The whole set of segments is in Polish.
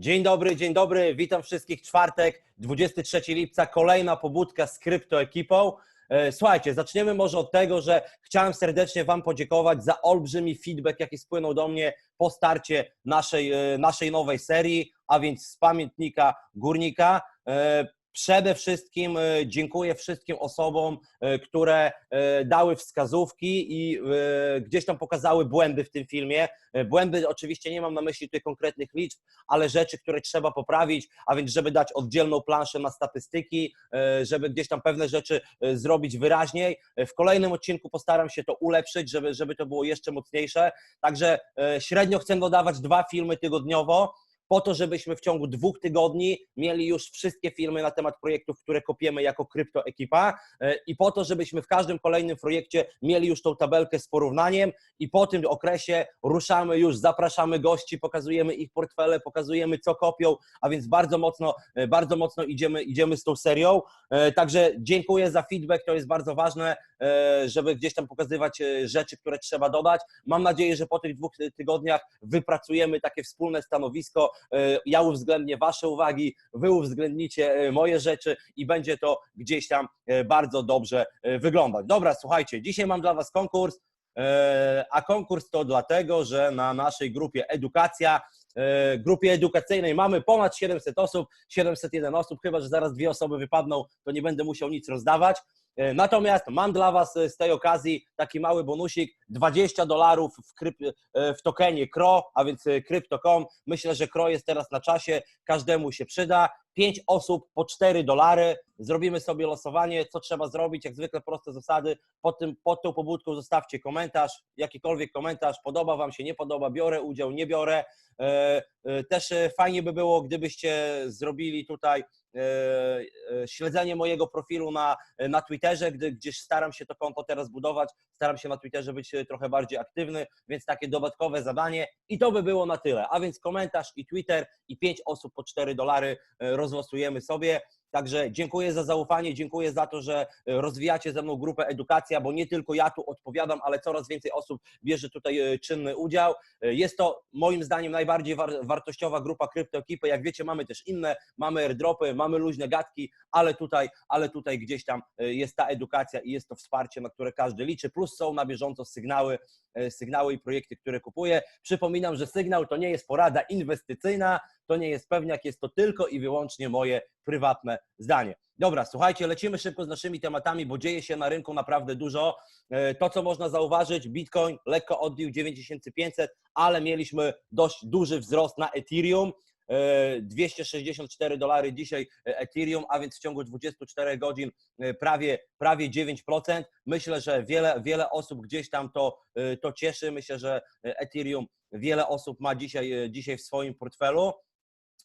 Dzień dobry, dzień dobry, witam wszystkich. Czwartek, 23 lipca, kolejna pobudka z kryptoekipą. E, Słuchajcie, zaczniemy może od tego, że chciałem serdecznie Wam podziękować za olbrzymi feedback, jaki spłynął do mnie po starcie naszej, e, naszej nowej serii, a więc z pamiętnika górnika. Przede wszystkim e, dziękuję wszystkim osobom, e, które e, dały wskazówki i gdzieś tam pokazały błędy w tym filmie. Błędy oczywiście nie mam na myśli tutaj konkretnych liczb, ale rzeczy, które trzeba poprawić, a więc żeby dać oddzielną planszę na statystyki, żeby gdzieś tam pewne rzeczy zrobić wyraźniej. W kolejnym odcinku postaram się to ulepszyć, żeby, żeby to było jeszcze mocniejsze. Także średnio chcę dodawać dwa filmy tygodniowo po to, żebyśmy w ciągu dwóch tygodni mieli już wszystkie filmy na temat projektów, które kopiemy jako kryptoekipa e, i po to, żebyśmy w każdym kolejnym projekcie mieli już tą tabelkę z porównaniem i po tym okresie ruszamy już, zapraszamy gości, pokazujemy ich portfele, pokazujemy co kopią, a więc bardzo mocno, e, bardzo mocno idziemy, idziemy z tą serią. E, Także dziękuję za feedback, to jest bardzo ważne, żeby gdzieś tam pokazywać rzeczy, które trzeba dodać. Mam nadzieję, że po tych dwóch tygodniach wypracujemy takie wspólne stanowisko. E, Ja uwzględnię Wasze uwagi, Wy uwzględnicie e, moje rzeczy i będzie to gdzieś tam e, bardzo dobrze wyglądać. Dobra, słuchajcie, dzisiaj mam dla Was konkurs. A konkurs to dlatego, że na naszej grupie Edukacja, grupie edukacyjnej mamy ponad 700 osób, 701 osób, chyba że zaraz dwie osoby wypadną, to nie będę musiał nic rozdawać. E, Natomiast mam dla Was e, z tej okazji taki mały bonusik, 20 dolarów w, kryp, e, w tokenie KRO, a więc Crypto.com. Myślę, że KRO jest teraz na czasie, każdemu się przyda. 5 osób po 4 dolary. Zrobimy sobie losowanie, co trzeba zrobić, jak zwykle proste zasady. Pod, tym, pod tą pobudką zostawcie komentarz, jakikolwiek komentarz, podoba Wam się, nie podoba, biorę udział, nie biorę. Też fajnie by było, gdybyście zrobili tutaj śledzenie mojego profilu na, na Twitterze, gdy, gdzieś staram się to konto teraz budować, staram się na Twitterze być e, trochę bardziej aktywny, więc takie dodatkowe zadanie i to by było na tyle. A więc komentarz i Twitter i 5 osób po 4 dolary e, rozlosujemy sobie. Także dziękuję za zaufanie, dziękuję za to, że e, rozwijacie ze mną grupę Edukacja, bo nie tylko ja tu odpowiadam, ale coraz więcej osób bierze tutaj e, czynny udział. E, Jest to moim zdaniem najbardziej war wartościowa grupa kryptoekipy. Jak wiecie, mamy też inne, mamy airdropy, mamy luźne gadki, ale tutaj, ale tutaj gdzieś tam jest ta edukacja i jest to wsparcie, na które każdy liczy. Plus są na bieżąco sygnały, sygnały i projekty, które kupuję. Przypominam, że sygnał to nie jest porada inwestycyjna, to nie jest pewniak, jest to tylko i wyłącznie moje prywatne zdanie. Dobra, słuchajcie, lecimy szybko z naszymi tematami, bo dzieje się na rynku naprawdę dużo. E, To, co można zauważyć, Bitcoin lekko odbił 9500, ale mieliśmy dość duży wzrost na Ethereum. E, 264 dolary dzisiaj e, Ethereum, a więc w ciągu 24 godzin e, prawie, prawie 9%. Myślę, że wiele, wiele osób gdzieś tam to, e, to cieszy. Myślę, że Ethereum wiele osób ma dzisiaj, e, dzisiaj w swoim portfelu.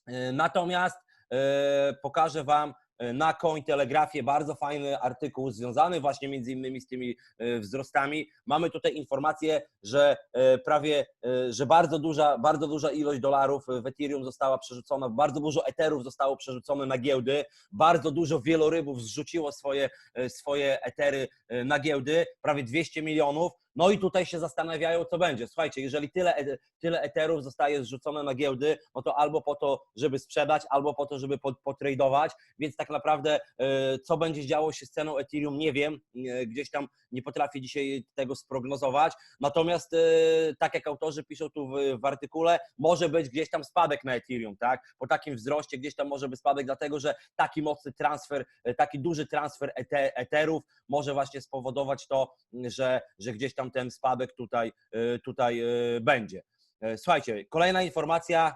E, Natomiast e, pokażę Wam e, na Cointelegrafie bardzo fajny artykuł związany właśnie między innymi z tymi wzrostami. Mamy tutaj informację, że prawie, że bardzo duża, bardzo duża ilość dolarów w Ethereum została przerzucona, bardzo dużo eterów zostało przerzucone na giełdy, bardzo dużo wielorybów zrzuciło swoje, swoje etery na giełdy, prawie 200 milionów. No i tutaj się zastanawiają, co będzie. Słuchajcie, jeżeli tyle, e- tyle eterów zostaje zrzucone na giełdy, no to albo po to, żeby sprzedać, albo po to, żeby po- potradować, więc tak naprawdę e, co będzie działo się z ceną Ethereum, nie wiem, gdzieś tam nie potrafię dzisiaj tego sprognozować, natomiast e, tak jak autorzy piszą tu w, w artykule, może być gdzieś tam spadek na Ethereum, tak? Po takim wzroście gdzieś tam może być spadek, dlatego że taki mocny transfer, taki duży transfer ete- eterów może właśnie spowodować to, że, że gdzieś tam ten spadek tutaj, e, tutaj e, będzie. E, Słuchajcie, kolejna informacja.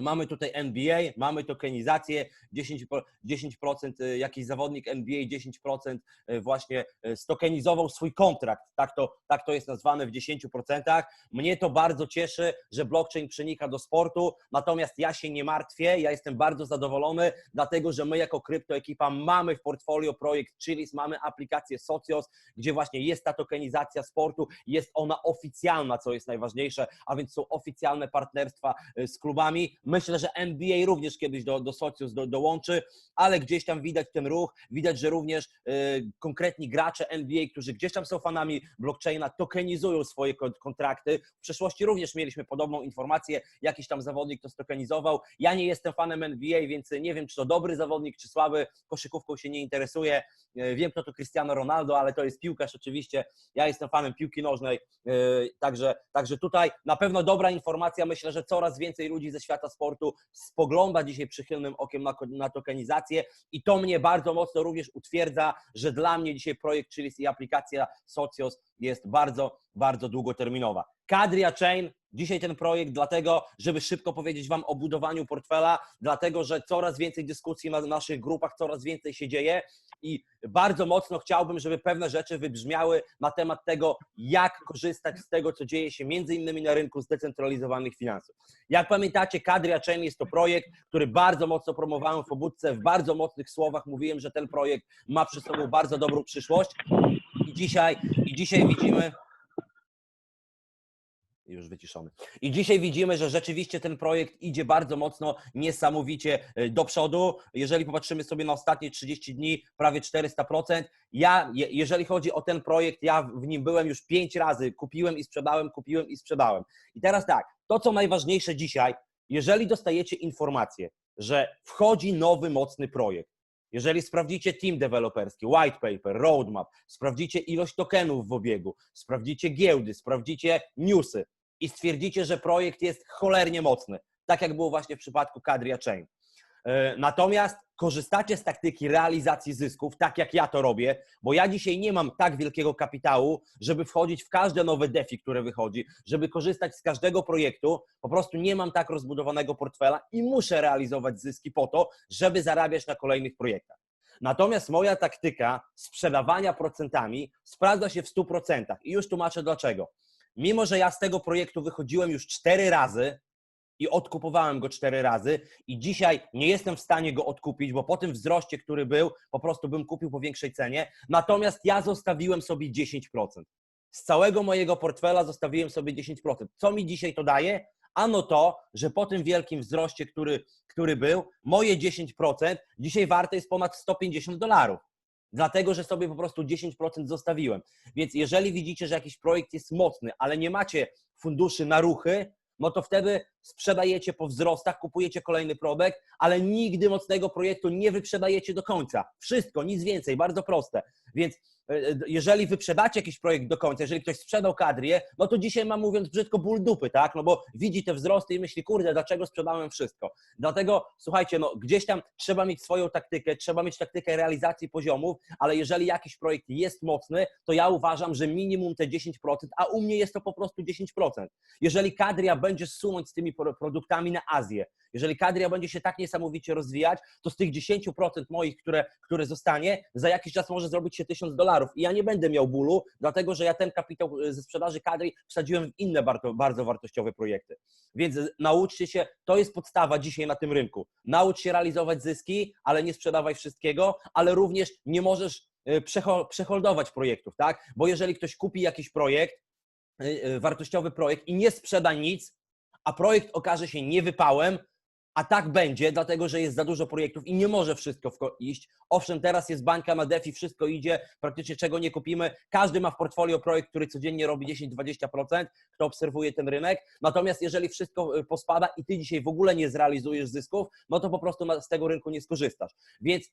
Mamy tutaj NBA, mamy tokenizację, 10%, po- 10% e, jakiś zawodnik NBA, 10% e, właśnie e, stokenizował swój kontrakt. Tak to, tak to jest nazwane w 10%. Mnie to bardzo cieszy, że blockchain przenika do sportu, natomiast ja się nie martwię, ja jestem bardzo zadowolony, dlatego że my jako kryptoekipa mamy w portfolio projekt Chilis, mamy aplikację Socios, gdzie właśnie jest ta tokenizacja sportu, jest ona oficjalna, co jest najważniejsze, a więc są oficjalne partnerstwa z klubami. Myślę, że NBA również kiedyś do, do Socios do, dołączy, ale gdzieś tam widać ten ruch, widać, że również y, konkretni gracze NBA, którzy gdzieś tam są fanami blockchaina, tokenizują swoje kon- kontrakty. W przeszłości również mieliśmy podobną informację, jakiś tam zawodnik to stokenizował. Ja nie jestem fanem NBA, więc nie wiem, czy to dobry zawodnik, czy słaby, koszykówką się nie interesuję. Y, Wiem, kto to Cristiano Ronaldo, ale to jest piłkarz oczywiście. Ja jestem fanem piłki nożnej, y, także, także tutaj na pewno dobra informacja. Myślę, że coraz więcej ludzi ze świata sportu spogląda dzisiaj przychylnym okiem na, na tokenizację i to mnie bardzo mocno również utwierdza, że dla mnie dzisiaj projekt Chilis i aplikacja Socios jest bardzo, bardzo długoterminowa. Kadria Chain, dzisiaj ten projekt dlatego, żeby szybko powiedzieć Wam o budowaniu portfela, dlatego, że coraz więcej dyskusji na naszych grupach, coraz więcej się dzieje i bardzo mocno chciałbym, żeby pewne rzeczy wybrzmiały na temat tego, jak korzystać z tego, co dzieje się między innymi na rynku zdecentralizowanych finansów. Jak pamiętacie, Kadria Chain jest to projekt, który bardzo mocno promowałem w obudce, w bardzo mocnych słowach mówiłem, że ten projekt ma przed sobą bardzo dobrą przyszłość i dzisiaj, i dzisiaj widzimy, już wyciszony. I dzisiaj widzimy, że rzeczywiście ten projekt idzie bardzo mocno, niesamowicie y, do przodu. Jeżeli popatrzymy sobie na ostatnie 30 dni, prawie 400%. Ja, je- jeżeli chodzi o ten projekt, ja w nim byłem już 5 razy. Kupiłem i sprzedałem, kupiłem i sprzedałem. I teraz tak, to co najważniejsze dzisiaj, jeżeli dostajecie informację, że wchodzi nowy, mocny projekt, jeżeli sprawdzicie team deweloperski, white paper, roadmap, sprawdzicie ilość tokenów w obiegu, sprawdzicie giełdy, sprawdzicie newsy i stwierdzicie, że projekt jest cholernie mocny, tak jak było właśnie w przypadku Kadria Chain. E, Natomiast korzystacie z taktyki realizacji zysków, tak jak ja to robię, bo ja dzisiaj nie mam tak wielkiego kapitału, żeby wchodzić w każde nowe DeFi, które wychodzi, żeby korzystać z każdego projektu. Po prostu nie mam tak rozbudowanego portfela i muszę realizować zyski po to, żeby zarabiać na kolejnych projektach. Natomiast moja taktyka sprzedawania procentami sprawdza się w 100% i już tłumaczę dlaczego. Mimo, że ja z tego projektu wychodziłem już cztery razy, i odkupowałem go cztery razy i dzisiaj nie jestem w stanie go odkupić, bo po tym wzroście, który był, po prostu bym kupił po większej cenie. Natomiast ja zostawiłem sobie 10%. Z całego mojego portfela zostawiłem sobie 10%. Co mi dzisiaj to daje? Ano to, że po tym wielkim wzroście, który, który był, moje 10% dzisiaj warte jest ponad 150 dolarów. Dlatego, że sobie po prostu 10% zostawiłem. Więc jeżeli widzicie, że jakiś projekt jest mocny, ale nie macie funduszy na ruchy, no to wtedy sprzedajecie po wzrostach, kupujecie kolejny projekt, ale nigdy mocnego projektu nie wyprzedajecie do końca. Wszystko, nic więcej, bardzo proste. Więc e, jeżeli wyprzedacie jakiś projekt do końca, jeżeli ktoś sprzedał kadrię, no to dzisiaj ma mówiąc brzydko ból dupy, tak? No bo widzi te wzrosty i myśli, kurde, dlaczego sprzedałem wszystko? Dlatego, słuchajcie, no gdzieś tam trzeba mieć swoją taktykę, trzeba mieć taktykę realizacji poziomów, ale jeżeli jakiś projekt jest mocny, to ja uważam, że minimum te 10%, a u mnie jest to po prostu 10%. Jeżeli kadria będzie sunąć z tymi produktami na Azję, jeżeli kadria będzie się tak niesamowicie rozwijać, to z tych 10% moich, które, które zostanie, za jakiś czas może zrobić się 1000 dolarów. I ja nie będę miał bólu, dlatego że ja ten kapitał e, ze sprzedaży kadry wsadziłem w inne bardzo, bardzo wartościowe projekty. Więc e, nauczcie się, to jest podstawa dzisiaj na tym rynku. Naucz się realizować zyski, ale nie sprzedawaj wszystkiego, ale również nie możesz e, przeho- przeholdować projektów, tak? Bo jeżeli ktoś kupi jakiś projekt, wartościowy projekt i nie sprzeda nic, a projekt okaże się niewypałem, a tak będzie, dlatego że jest za dużo projektów i nie może wszystko iść. Owszem, teraz jest bańka na DeFi, wszystko idzie, praktycznie czego nie kupimy. Każdy ma w portfolio projekt, który codziennie robi 10-20%, kto obserwuje ten rynek. Natomiast jeżeli wszystko y, pospada i ty dzisiaj w ogóle nie zrealizujesz zysków, no to po prostu z tego rynku nie skorzystasz. Więc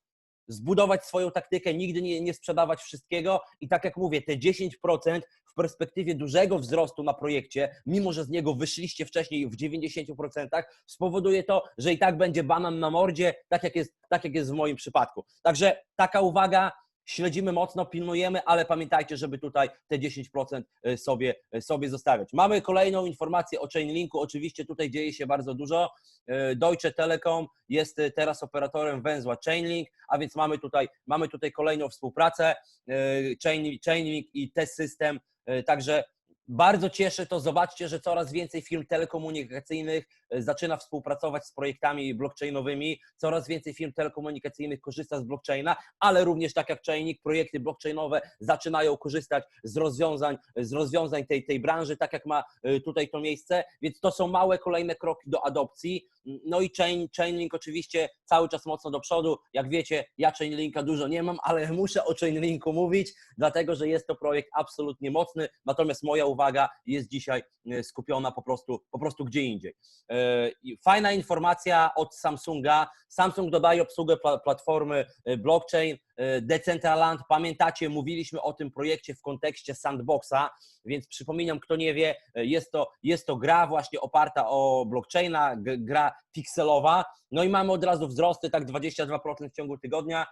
zbudować swoją taktykę, nigdy nie, nie sprzedawać wszystkiego i tak jak mówię, te 10% w perspektywie dużego wzrostu na projekcie, mimo że z niego wyszliście wcześniej w 90%, spowoduje to, że i tak będzie banan na mordzie, tak jak jest, tak jak jest w moim przypadku. Także taka uwaga, śledzimy mocno, pilnujemy, ale pamiętajcie, żeby tutaj te 10% sobie, sobie zostawiać. Mamy kolejną informację o Chainlinku, oczywiście tutaj dzieje się bardzo dużo. Deutsche Telekom jest teraz operatorem węzła Chainlink, a więc mamy tutaj, mamy tutaj kolejną współpracę Chain, Chainlink i T-System, także bardzo cieszy to, zobaczcie, że coraz więcej firm telekomunikacyjnych zaczyna współpracować z projektami blockchainowymi, coraz więcej firm telekomunikacyjnych korzysta z blockchaina, ale również tak jak Chainik, projekty blockchainowe zaczynają korzystać z rozwiązań, z rozwiązań tej, tej branży, tak jak ma tutaj to miejsce, więc to są małe kolejne kroki do adopcji. No i Chain, Chainlink oczywiście cały czas mocno do przodu. Jak wiecie, ja Chainlinka dużo nie mam, ale muszę o Chainlinku mówić, dlatego że jest to projekt absolutnie mocny, natomiast moja uwaga jest dzisiaj e, skupiona po prostu, po prostu gdzie indziej. E, fajna informacja od Samsunga. Samsung dodaje obsługę platformy e, blockchain. Decentraland, pamiętacie, mówiliśmy o tym projekcie w kontekście sandboxa, więc przypominam, kto nie wie, jest to, jest to gra właśnie oparta o blockchaina, gra pikselowa, no i mamy od razu wzrosty, tak 22% w ciągu tygodnia,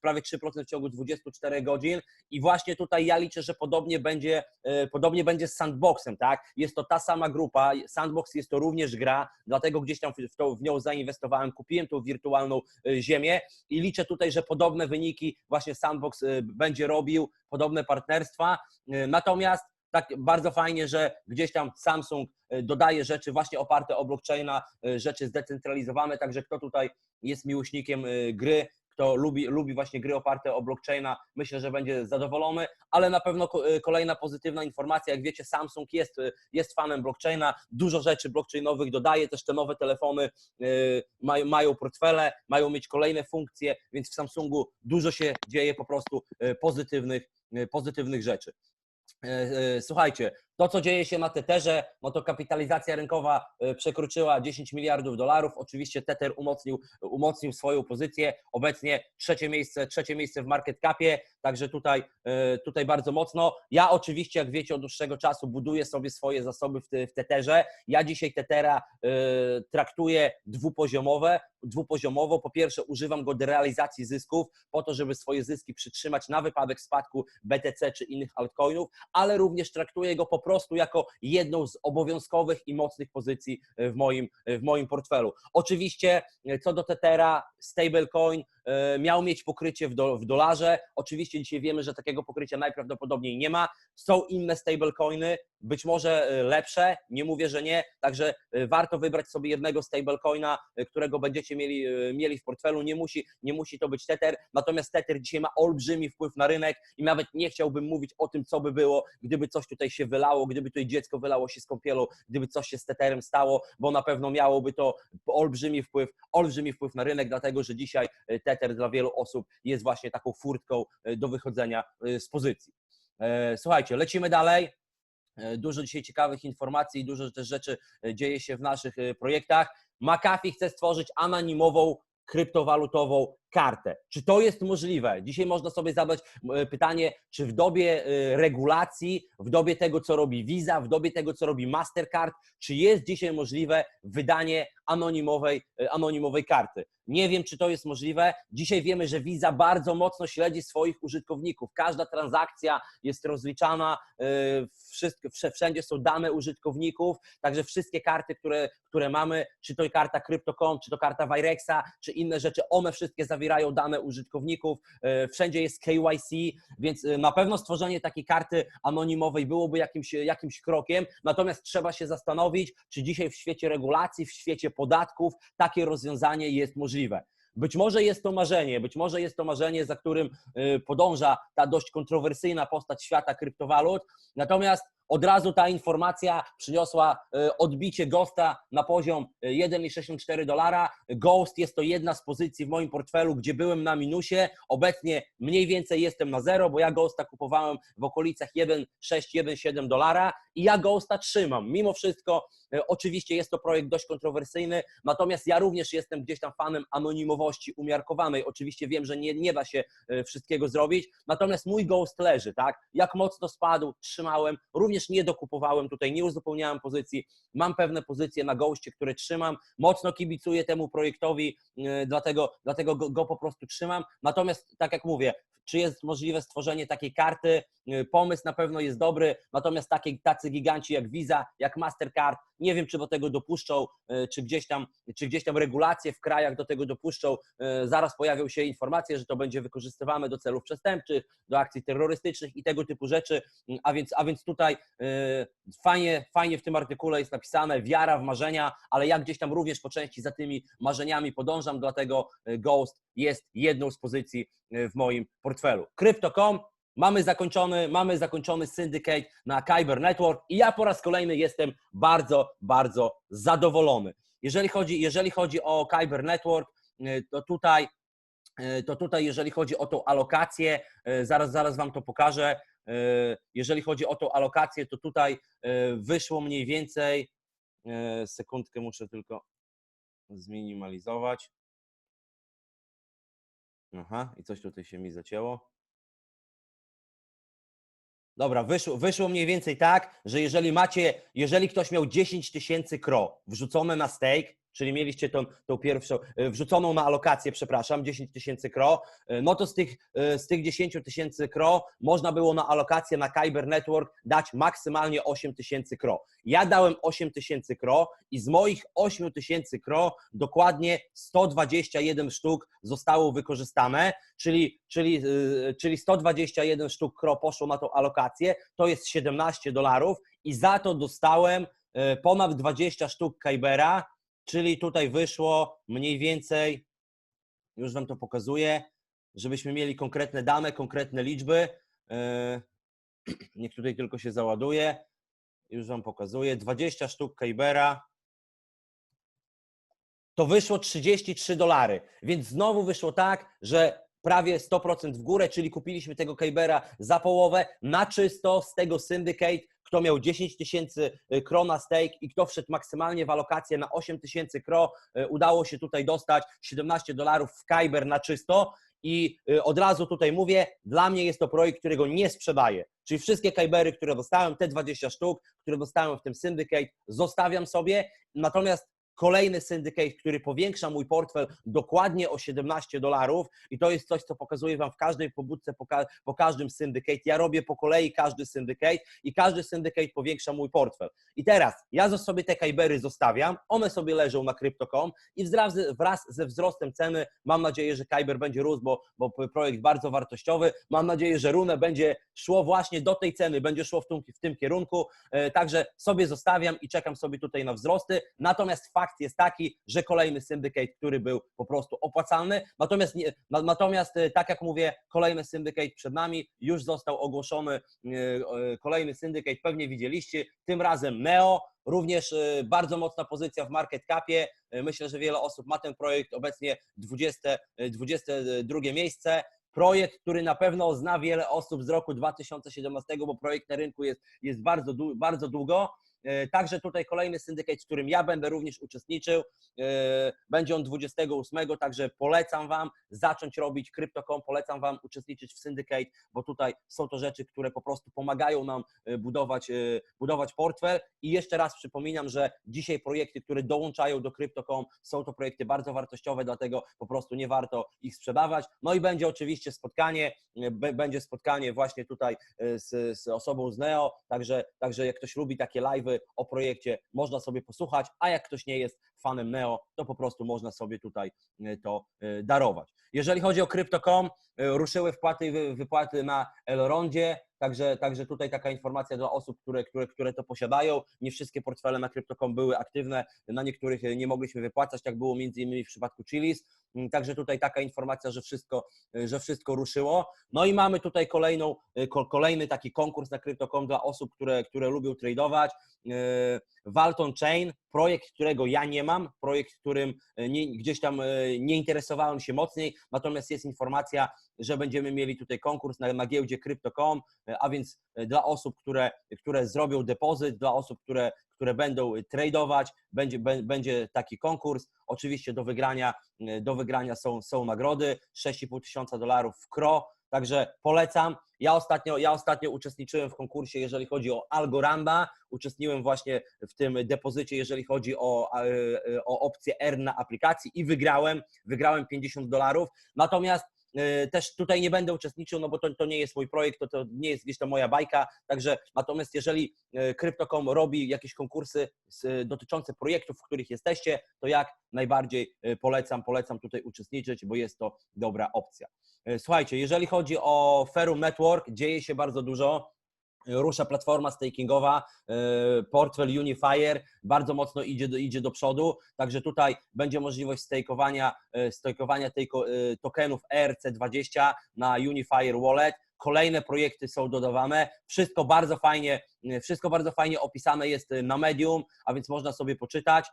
prawie 3% w ciągu 24 godzin. I właśnie tutaj ja liczę, że podobnie będzie, podobnie będzie z sandboxem, tak? Jest to ta sama grupa, sandbox jest to również gra, dlatego gdzieś tam w, to, w nią zainwestowałem, kupiłem tą wirtualną ziemię i liczę tutaj, że podobne wyniki właśnie Sandbox y, będzie robił, podobne partnerstwa. Y, natomiast tak bardzo fajnie, że gdzieś tam Samsung y, dodaje rzeczy właśnie oparte o blockchaina, rzeczy zdecentralizowane, także kto tutaj jest miłośnikiem gry, kto lubi, lubi właśnie gry oparte o blockchaina, myślę, że będzie zadowolony, ale na pewno y, kolejna pozytywna informacja, jak wiecie, Samsung jest, y, jest fanem blockchaina, dużo rzeczy blockchainowych dodaje, też te nowe telefony y, mają, mają portfele, mają mieć kolejne funkcje, więc w Samsungu dużo się dzieje po prostu pozytywnych, pozytywnych rzeczy. Słuchajcie, to, co dzieje się na Tetherze, no to kapitalizacja rynkowa e, przekroczyła 10 miliardów dolarów. Oczywiście Tether umocnił, umocnił swoją pozycję. Obecnie trzecie miejsce, trzecie miejsce w market capie, także tutaj, e, tutaj bardzo mocno. Ja oczywiście, jak wiecie, od dłuższego czasu buduję sobie swoje zasoby w, w. Ja dzisiaj Tethera e, traktuję dwupoziomowe, dwupoziomowo. Po pierwsze, używam go do realizacji zysków, po to, żeby swoje zyski przytrzymać na wypadek spadku BTC czy innych altcoinów, ale również traktuję go po prostu prostu jako jedną z obowiązkowych i mocnych pozycji w moim, w moim portfelu. Oczywiście e, co do Tethera, stablecoin miał mieć pokrycie w, do, w dolarze. Oczywiście dzisiaj wiemy, że takiego pokrycia najprawdopodobniej nie ma. Są inne stablecoiny, być może e, lepsze, nie mówię, że nie, także warto wybrać sobie jednego stablecoina, którego będziecie mieli, mieli w portfelu. Nie musi, nie musi to być Tether, natomiast Tether dzisiaj ma olbrzymi wpływ na rynek i nawet nie chciałbym mówić o tym, co by było, gdyby coś tutaj się wylało, gdyby tutaj dziecko wylało się z kąpielą, gdyby coś się z Tetherem stało, bo na pewno miałoby to olbrzymi wpływ, olbrzymi wpływ na rynek, dlatego że dzisiaj e, Tether dla wielu osób jest właśnie taką furtką e, do wychodzenia e, z pozycji. Słuchajcie, lecimy dalej. Dużo dzisiaj ciekawych informacji, dużo też rzeczy dzieje się w naszych projektach. McAfee chce stworzyć anonimową kryptowalutową kartę. Czy to jest możliwe? Dzisiaj można sobie zadać pytanie, czy w dobie y, regulacji, w dobie tego, co robi Visa, w dobie tego, co robi Mastercard, czy jest dzisiaj możliwe wydanie anonimowej, y, anonimowej karty? Nie wiem, czy to jest możliwe. Dzisiaj wiemy, że Visa bardzo mocno śledzi swoich użytkowników. Każda transakcja jest rozliczana, wszędzie są dane użytkowników, także wszystkie karty, które, które mamy, czy to karta Crypto.com, czy to karta Virexa, czy inne rzeczy, one wszystkie zawierają zawierają dane użytkowników, e, wszędzie jest KYC, więc e, na pewno stworzenie takiej karty anonimowej byłoby jakimś, jakimś krokiem, natomiast trzeba się zastanowić, czy dzisiaj w świecie regulacji, w świecie podatków takie rozwiązanie jest możliwe. Być może jest to marzenie, być może jest to marzenie, za którym e, podąża ta dość kontrowersyjna postać świata kryptowalut, natomiast od razu ta informacja przyniosła e, odbicie Ghosta na poziom 1,64 e, dolara. Ghost jest to jedna z pozycji w moim portfelu, gdzie byłem na minusie. Obecnie mniej więcej jestem na zero, bo ja Ghosta kupowałem w okolicach 1,6-1,7 dolara i ja Ghosta trzymam. Mimo wszystko, e, oczywiście jest to projekt dość kontrowersyjny, natomiast ja również jestem gdzieś tam fanem anonimowości umiarkowanej. Oczywiście wiem, że nie, nie da się wszystkiego zrobić, natomiast mój Ghost leży, tak? Jak mocno spadł, trzymałem, również również nie dokupowałem tutaj, nie uzupełniałem pozycji. Mam pewne pozycje na goście, które trzymam. Mocno kibicuję temu projektowi, e, dlatego, dlatego go, go po prostu trzymam. Natomiast, tak jak mówię, czy jest możliwe stworzenie takiej karty. Y, pomysł na pewno jest dobry, natomiast takie, tacy giganci jak Visa, jak Mastercard, nie wiem, czy do tego dopuszczą, y, czy gdzieś tam, czy gdzieś tam regulacje w krajach do tego dopuszczą. Y, zaraz pojawią się informacje, że to będzie wykorzystywane do celów przestępczych, do akcji terrorystycznych i tego typu rzeczy. A więc, a więc tutaj fajnie, fajnie w tym artykule jest napisane wiara w marzenia, ale ja gdzieś tam również po części za tymi marzeniami podążam, dlatego Ghost jest jedną z pozycji w moim portfelu. Crypto.com Mamy zakończony, mamy zakończony syndicate na Kyber Network i ja po raz kolejny jestem bardzo, bardzo zadowolony. jeżeli chodzi, jeżeli chodzi o Kyber Network, y, to tutaj, y, to tutaj, jeżeli chodzi o tą alokację, y, zaraz, zaraz Wam to pokażę. Y, Jeżeli chodzi o tą alokację, to tutaj y, wyszło mniej więcej, y, sekundkę muszę tylko zminimalizować. Aha, i coś tutaj się mi zacięło. Dobra, wyszło, wyszło mniej więcej tak, że jeżeli macie, jeżeli ktoś miał 10 tysięcy kro wrzucone na stake, czyli mieliście tą, tą pierwszą, e, wrzuconą na alokację, przepraszam, 10 tysięcy kro, e, no to z tych, e, z tych 10 tysięcy kro można było na alokację na Kyber Network dać maksymalnie 8 tysięcy kro. Ja dałem 8 tysięcy kro i z moich 8 tysięcy kro dokładnie 121 sztuk zostało wykorzystane, czyli, czyli, czyli 121 sztuk kro poszło na tą alokację, to jest 17 dolarów i za to dostałem ponad 20 sztuk Kybera, czyli tutaj wyszło mniej więcej, już Wam to pokazuję, żebyśmy mieli konkretne dane, konkretne liczby. Yy, Niech tutaj tylko się załaduje. Już Wam pokazuję. 20 sztuk Kybera. To wyszło 33 dolary. Więc znowu wyszło tak, że prawie 100% w górę, czyli kupiliśmy tego Kybera za połowę na czysto z tego syndicate, kto miał 10 tysięcy kro na stake i kto wszedł maksymalnie w alokację na 8 tysięcy kro, y, udało się tutaj dostać 17 dolarów w Kyber na czysto i y, od razu tutaj mówię, dla mnie jest to projekt, którego nie sprzedaję. Czyli wszystkie Kybery, które dostałem, te 20 sztuk, które dostałem w tym syndicate, zostawiam sobie. Natomiast kolejny syndicate, który powiększa mój portfel dokładnie o 17 dolarów i to jest coś, co pokazuję Wam w każdej pobudce, po, ka po każdym syndicate. Ja robię po kolei każdy syndicate i każdy syndicate powiększa mój portfel. I teraz ja sobie te Kybery zostawiam, one sobie leżą na Crypto.com i wraz, ze wzrostem ceny mam nadzieję, że Kyber będzie rósł, bo, bo projekt bardzo wartościowy. Mam nadzieję, że Rune będzie szło właśnie do tej ceny, będzie szło w tym, w tym kierunku. E, Także sobie zostawiam i czekam sobie tutaj na wzrosty. Natomiast fakt jest taki, że kolejny syndicate, który był po prostu opłacalny. Natomiast, natomiast e, tak jak mówię, kolejny syndicate przed nami, już został ogłoszony e, kolejny syndicate, pewnie widzieliście, tym razem Neo, również e, bardzo mocna pozycja w market capie. Myślę, że wiele osób ma ten projekt, obecnie 20, e, 22 miejsce. Projekt, który na pewno zna wiele osób z roku 2017, bo projekt na rynku jest, jest bardzo, bardzo długo. E, Także tutaj kolejny syndykat, w którym ja będę również uczestniczył. E, Będzie on 28, także polecam Wam zacząć robić Crypto.com, polecam Wam uczestniczyć w syndicate, bo tutaj są to rzeczy, które po prostu pomagają nam e, budować, budować portfel. I jeszcze raz przypominam, że dzisiaj projekty, które dołączają do Crypto.com są to projekty bardzo wartościowe, dlatego po prostu nie warto ich sprzedawać. No i będzie oczywiście spotkanie, będzie spotkanie właśnie tutaj z, z osobą z Neo, także, także jak ktoś lubi takie o projekcie, można sobie posłuchać, a jak ktoś nie jest fanem Neo, to po prostu można sobie tutaj e, to e, darować. Jeżeli chodzi o Crypto.com, e, ruszyły wpłaty i wy- wypłaty na Elrondzie, także, także tutaj taka informacja dla osób, które, które, które to posiadają. Nie wszystkie portfele na Crypto.com były aktywne, na niektórych nie mogliśmy wypłacać, tak było między innymi w przypadku Chilis. Mm, Także tutaj taka informacja, że wszystko, że wszystko ruszyło. No i mamy tutaj kolejną, ko- kolejny taki konkurs na Crypto.com dla osób, które, które lubią tradować. E, Walton Chain, projekt, którego ja nie mam, projekt, którym e, nie, gdzieś tam e, nie interesowałem się mocniej, natomiast jest informacja, że będziemy mieli tutaj konkurs na, na giełdzie Crypto.com, e, a więc dla osób, które, które zrobią depozyt, dla osób, które, które będą tradować, będzie, bę- będzie taki konkurs. Oczywiście do wygrania, do wygrania są, są nagrody, 6,5 tysiąca dolarów w KRO, także polecam. Ja ostatnio, ja ostatnio uczestniczyłem w konkursie, jeżeli chodzi o Algoranda, uczestniczyłem właśnie w tym depozycie, jeżeli chodzi o, e, o opcję R na aplikacji i wygrałem, wygrałem 50 dolarów, natomiast też tutaj nie będę uczestniczył, no bo to, to nie jest mój projekt, to, to nie jest gdzieś tam moja bajka, także natomiast jeżeli e, Crypto.com robi jakieś konkursy z, dotyczące projektów, w których jesteście, to jak najbardziej e, polecam, polecam tutaj uczestniczyć, bo jest to dobra opcja. E, Słuchajcie, jeżeli chodzi o Ferrum Network, dzieje się bardzo dużo. Rusza platforma stakingowa, e, portfel Unifier bardzo mocno idzie do, idzie do przodu, także tutaj będzie możliwość stakeowania, e, stakeowania tej, e, tokenów ERC20 na Unifier Wallet. Kolejne projekty są dodawane. Wszystko bardzo fajnie, wszystko bardzo fajnie opisane jest na Medium, a więc można sobie poczytać.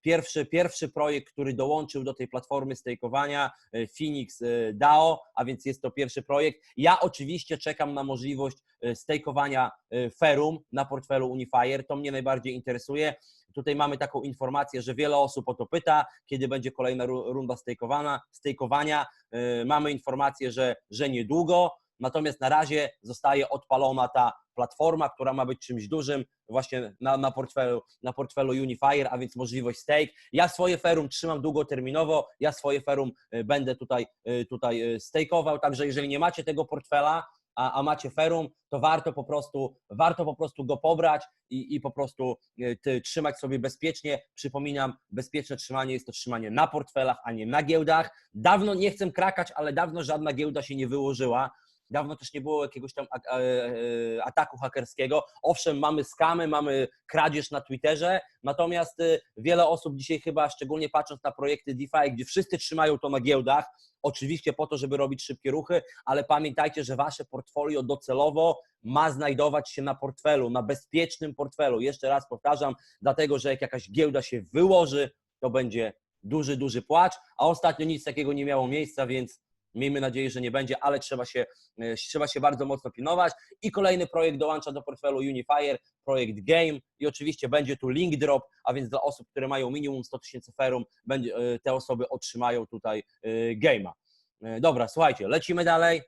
Pierwszy, pierwszy projekt, który dołączył do tej platformy stejkowania, Phoenix DAO, a więc jest to pierwszy projekt. Ja oczywiście czekam na możliwość stejkowania Ferum na portfelu Unifier. To mnie najbardziej interesuje. Tutaj mamy taką informację, że wiele osób o to pyta, kiedy będzie kolejna runda stejkowana, stejkowania. Y, mamy informację, że, że niedługo, natomiast na razie zostaje odpalona ta platforma, która ma być czymś dużym właśnie na, na, portfelu, na portfelu Unifier, a więc możliwość stake. Ja swoje ferum trzymam długoterminowo, ja swoje ferum y, będę tutaj, y, tutaj stakeował, także jeżeli nie macie tego portfela, a, a macie ferum, to warto po prostu, warto po prostu go pobrać i, i po prostu ty, trzymać sobie bezpiecznie. Przypominam, bezpieczne trzymanie jest to trzymanie na portfelach, a nie na giełdach. Dawno nie chcę krakać, ale dawno żadna giełda się nie wyłożyła. Dawno też nie było jakiegoś tam e, e, ataku hakerskiego. Owszem, mamy skamy, mamy kradzież na Twitterze, natomiast wiele osób dzisiaj chyba, szczególnie patrząc na projekty DeFi, gdzie wszyscy trzymają to na giełdach, oczywiście po to, żeby robić szybkie ruchy, ale pamiętajcie, że wasze portfolio docelowo ma znajdować się na portfelu, na bezpiecznym portfelu. Jeszcze raz powtarzam, dlatego że jak jakaś giełda się wyłoży, to będzie duży, duży płacz, a ostatnio nic takiego nie miało miejsca, więc Miejmy nadzieję, że nie będzie, ale trzeba się, e, trzeba się bardzo mocno pilnować. I kolejny projekt dołącza do portfelu Unifier, projekt Game i oczywiście będzie tu link drop, a więc dla osób, które mają minimum 100 tysięcy ferum, e, te osoby otrzymają tutaj e, Game'a. Dobra, słuchajcie, lecimy dalej.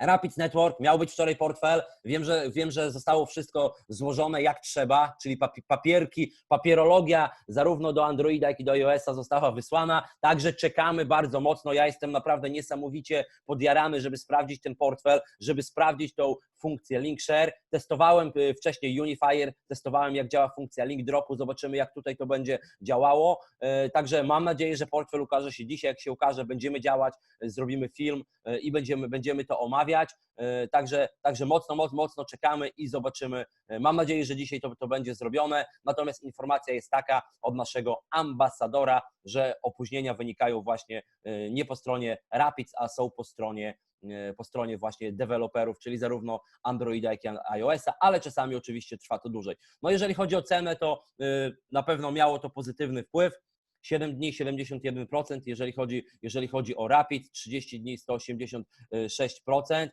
Rapid Network, miał być wczoraj portfel. Wiem że, wiem, że zostało wszystko złożone jak trzeba, czyli papierki, papierologia zarówno do Androida, jak i do iOS-a została wysłana. Także czekamy bardzo mocno. Ja jestem naprawdę niesamowicie podjarany, żeby sprawdzić ten portfel, żeby sprawdzić tą funkcję link share. Testowałem y, wcześniej Unifier, testowałem jak działa funkcja link dropu, zobaczymy jak tutaj to będzie działało. Y, także mam nadzieję, że portfel ukaże się dzisiaj. Jak się ukaże, będziemy działać, y, zrobimy film i będziemy, będziemy to omawiać. Także, także mocno, mocno, mocno czekamy i zobaczymy. Mam nadzieję, że dzisiaj to, to będzie zrobione. Natomiast informacja jest taka od naszego ambasadora, że opóźnienia wynikają właśnie nie po stronie Rapids, a są po stronie E, po stronie właśnie deweloperów, czyli zarówno Androida, jak i iOS-a, ale czasami oczywiście trwa to dłużej. No jeżeli chodzi o cenę, to e, na pewno miało to pozytywny wpływ. 7 dni 71%, jeżeli chodzi, jeżeli chodzi o Rapid, 30 dni 186%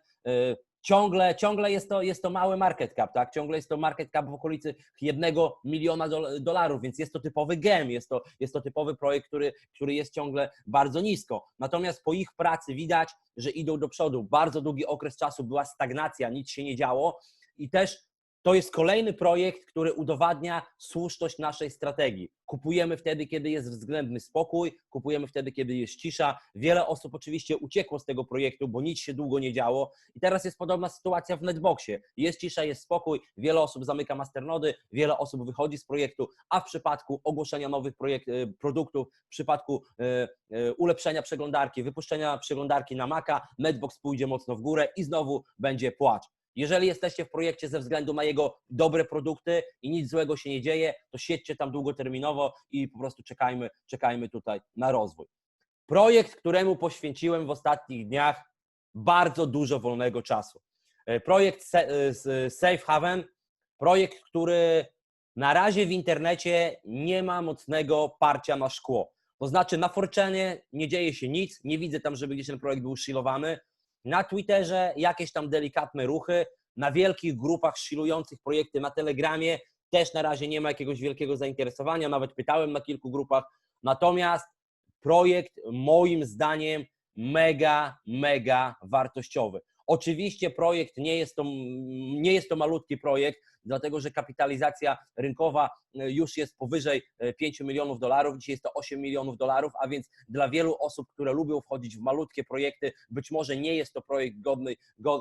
ciągle, ciągle jest, to, jest to mały market cap, tak? Ciągle jest to market cap w okolicy jednego miliona dolarów, więc jest to typowy gem, jest to, jest to typowy projekt, który, który jest ciągle bardzo nisko. Natomiast po ich pracy widać, że idą do przodu. Bardzo długi okres czasu była stagnacja, nic się nie działo i też to jest kolejny projekt, który udowadnia słuszność naszej strategii. Kupujemy wtedy, kiedy jest względny spokój, kupujemy wtedy, kiedy jest cisza. Wiele osób oczywiście uciekło z tego projektu, bo nic się długo nie działo. I teraz jest podobna sytuacja w Netboxie. Jest cisza, jest spokój, wiele osób zamyka masternody, wiele osób wychodzi z projektu, a w przypadku ogłoszenia nowych projekt, e, produktów, w przypadku e, e, ulepszenia przeglądarki, wypuszczenia przeglądarki na Maca, Netbox pójdzie mocno w górę i znowu będzie płacz. Jeżeli jesteście w projekcie ze względu na jego dobre produkty i nic złego się nie dzieje, to siedźcie tam długoterminowo i po prostu czekajmy, czekajmy tutaj na rozwój. Projekt, któremu poświęciłem w ostatnich dniach bardzo dużo wolnego czasu. E, projekt e, Safe Haven, projekt, który na razie w internecie nie ma mocnego parcia na szkło. To znaczy na Forczenie nie dzieje się nic, nie widzę tam, żeby gdzieś ten projekt był shillowany. Na Twitterze jakieś tam delikatne ruchy, na wielkich grupach shilujących projekty na Telegramie też na razie nie ma jakiegoś wielkiego zainteresowania, nawet pytałem na kilku grupach. Natomiast projekt moim zdaniem mega, mega wartościowy. Oczywiście projekt nie jest to, nie jest to malutki projekt, dlatego że kapitalizacja rynkowa e, już jest powyżej 5 e, milionów dolarów, dzisiaj jest to 8 milionów dolarów, a więc dla wielu osób, które lubią wchodzić w malutkie projekty, być może nie jest to projekt godny,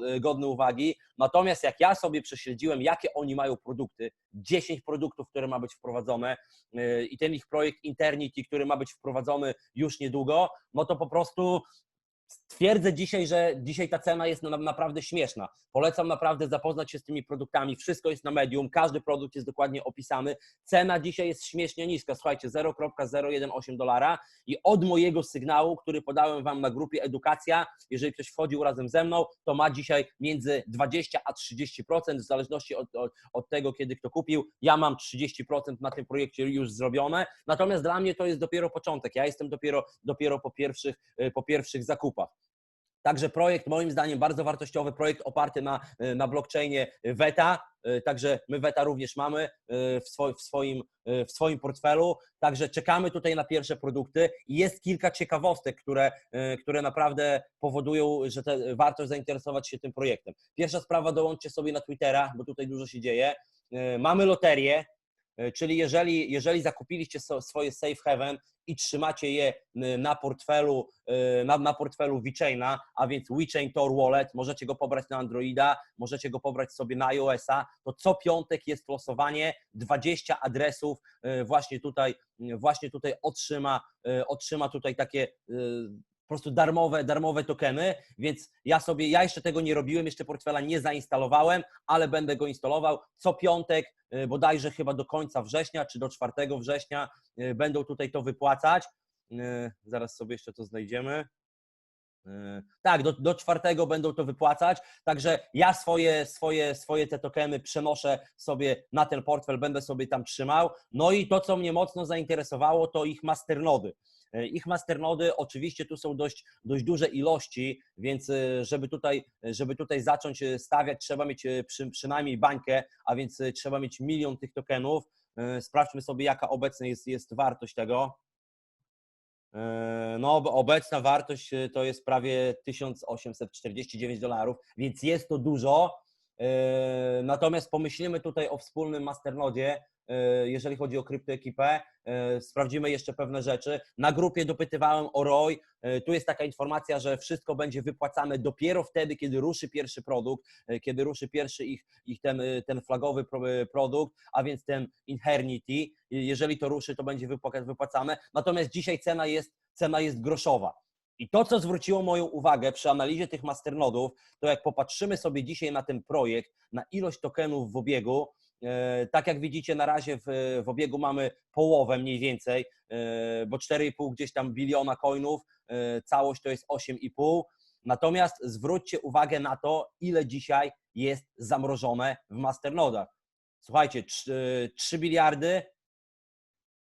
e, godny uwagi. Natomiast jak ja sobie prześledziłem, jakie oni mają produkty, 10 produktów, które ma być wprowadzone i ten ich projekt Internity, który ma być wprowadzony już niedługo, no to po prostu Twierdzę dzisiaj, że dzisiaj ta cena jest na- naprawdę śmieszna. Polecam naprawdę zapoznać się z tymi produktami. Wszystko jest na medium, każdy produkt jest dokładnie opisany. Cena dzisiaj jest śmiesznie niska. Słuchajcie, 0,018 dolara i od mojego sygnału, który podałem Wam na grupie Edukacja, jeżeli ktoś wchodził razem ze mną, to ma dzisiaj między 20 a 30% w zależności od, od, od tego, kiedy kto kupił. Ja mam 30% na tym projekcie już zrobione, natomiast dla mnie to jest dopiero początek. Ja jestem dopiero, dopiero po, pierwszych, po pierwszych zakupach. Także projekt moim zdaniem bardzo wartościowy, projekt oparty na, na blockchainie Weta, także my Weta również mamy y, w, w, swoim, y, w swoim portfelu, także czekamy tutaj na pierwsze produkty. Jest kilka ciekawostek, które, y, które naprawdę powodują, że te, warto zainteresować się tym projektem. Pierwsza sprawa, dołączcie sobie na Twittera, bo tutaj dużo się dzieje. Mamy loterię, czyli jeżeli, jeżeli zakupiliście swoje Safe Haven i trzymacie je na portfelu, na, na portfelu VeChaina, a więc VeChain Tor Wallet, możecie go pobrać na Androida, możecie go pobrać sobie na iOS-a, to co piątek jest losowanie, 20 adresów właśnie tutaj, właśnie tutaj otrzyma, otrzyma tutaj takie po prostu darmowe, darmowe tokeny, więc ja sobie, ja jeszcze tego nie robiłem, jeszcze portfela nie zainstalowałem, ale będę go instalował. Co piątek, bodajże chyba do końca września, czy do 4 września będą tutaj to wypłacać. Zaraz sobie jeszcze to znajdziemy. Tak, do, do czwartego będą to wypłacać, także ja swoje, swoje, swoje te tokeny przenoszę sobie na ten portfel, będę sobie tam trzymał. No i to, co mnie mocno zainteresowało, to ich masternody. Ich masternody oczywiście tu są dość, dość duże ilości, więc żeby tutaj, żeby tutaj zacząć stawiać, trzeba mieć przy, przynajmniej bańkę, a więc trzeba mieć milion tych tokenów. Sprawdźmy sobie, jaka obecnie jest, jest wartość tego. No, obecna wartość to jest prawie 1849 dolarów, więc jest to dużo. Natomiast pomyślimy tutaj o wspólnym masternodzie, jeżeli chodzi o kryptoekipę. Sprawdzimy jeszcze pewne rzeczy. Na grupie dopytywałem o ROI. Tu jest taka informacja, że wszystko będzie wypłacane dopiero wtedy, kiedy ruszy pierwszy produkt, kiedy ruszy pierwszy ich, ich ten, ten flagowy produkt, a więc ten Inhernity. Jeżeli to ruszy, to będzie wypłacane. Natomiast dzisiaj cena jest, cena jest groszowa. I to, co zwróciło moją uwagę przy analizie tych masternodów, to jak popatrzymy sobie dzisiaj na ten projekt, na ilość tokenów w obiegu, tak jak widzicie, na razie w, w obiegu mamy połowę mniej więcej, bo 4,5 gdzieś tam biliona coinów, całość to jest 8,5. Natomiast zwróćcie uwagę na to, ile dzisiaj jest zamrożone w masternodach. Słuchajcie, 3, 3 biliardy,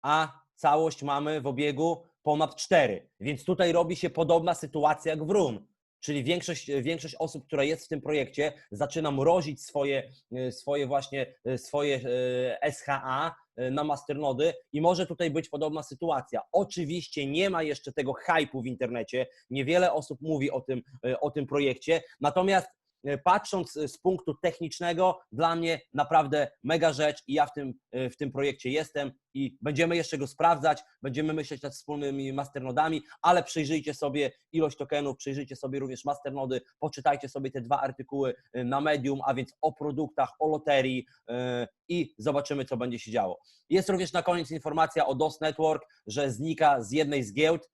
a całość mamy w obiegu ponad 4. Więc tutaj robi się podobna sytuacja jak w RUN. Czyli większość, większość osób, która jest w tym projekcie, zaczyna mrozić swoje, swoje właśnie swoje SHA na masternody i może tutaj być podobna sytuacja. Oczywiście nie ma jeszcze tego hypu w internecie, niewiele osób mówi o tym, o tym projekcie, natomiast patrząc z punktu technicznego, dla mnie naprawdę mega rzecz i ja w tym, w tym projekcie jestem i będziemy jeszcze go sprawdzać, będziemy myśleć nad wspólnymi masternodami, ale przyjrzyjcie sobie ilość tokenów, przyjrzyjcie sobie również masternody, poczytajcie sobie te dwa artykuły na Medium, a więc o produktach, o loterii i zobaczymy, co będzie się działo. Jest również na koniec informacja o DOS Network, że znika z jednej z giełd,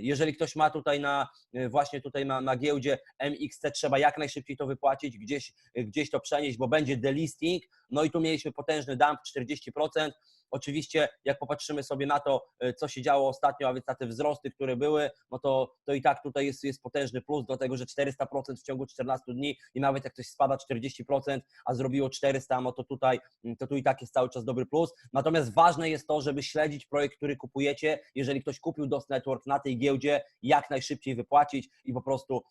jeżeli ktoś ma tutaj na, właśnie tutaj na, na giełdzie MXC, trzeba jak najszybciej to wypłacić, gdzieś, gdzieś to przenieść, bo będzie delisting. No i tu mieliśmy potężny dump 40%. Oczywiście, jak popatrzymy sobie na to, co się działo ostatnio, a więc na te wzrosty, które były, no to, to i tak tutaj jest, jest potężny plus, dlatego że 400% w ciągu 14 dni i nawet jak ktoś spada 40%, a zrobiło 400, no to tutaj, to tu i tak jest cały czas dobry plus. Natomiast ważne jest to, żeby śledzić projekt, który kupujecie. Jeżeli ktoś kupił DOS Network na tej giełdzie, jak najszybciej wypłacić i po prostu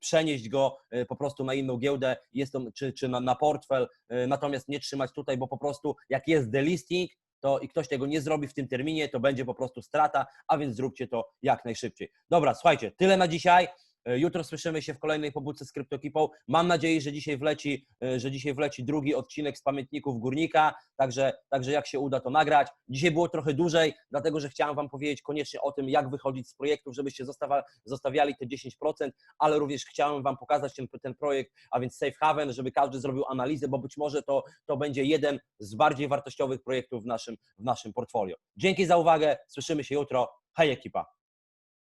przenieść go po prostu na inną giełdę, jest to, czy, czy na, na portfel, natomiast nie trzymać tutaj, bo po prostu jak jest delisting, to i ktoś tego nie zrobi w tym terminie, to będzie po prostu strata, a więc zróbcie to jak najszybciej. Dobra, słuchajcie, tyle na dzisiaj. Jutro słyszymy się w kolejnej pobudce z Kryptokipą. Mam nadzieję, że dzisiaj wleci, że dzisiaj wleci drugi odcinek z pamiętników Górnika, także, także jak się uda to nagrać. Dzisiaj było trochę dłużej, dlatego że chciałem Wam powiedzieć koniecznie o tym, jak wychodzić z projektów, żebyście zostawa, zostawiali te 10%, ale również chciałem Wam pokazać ten, ten projekt, a więc Safe Haven, żeby każdy zrobił analizę, bo być może to, to będzie jeden z bardziej wartościowych projektów w naszym, w naszym portfolio. Dzięki za uwagę, słyszymy się jutro. Hej ekipa!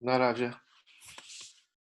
Na razie.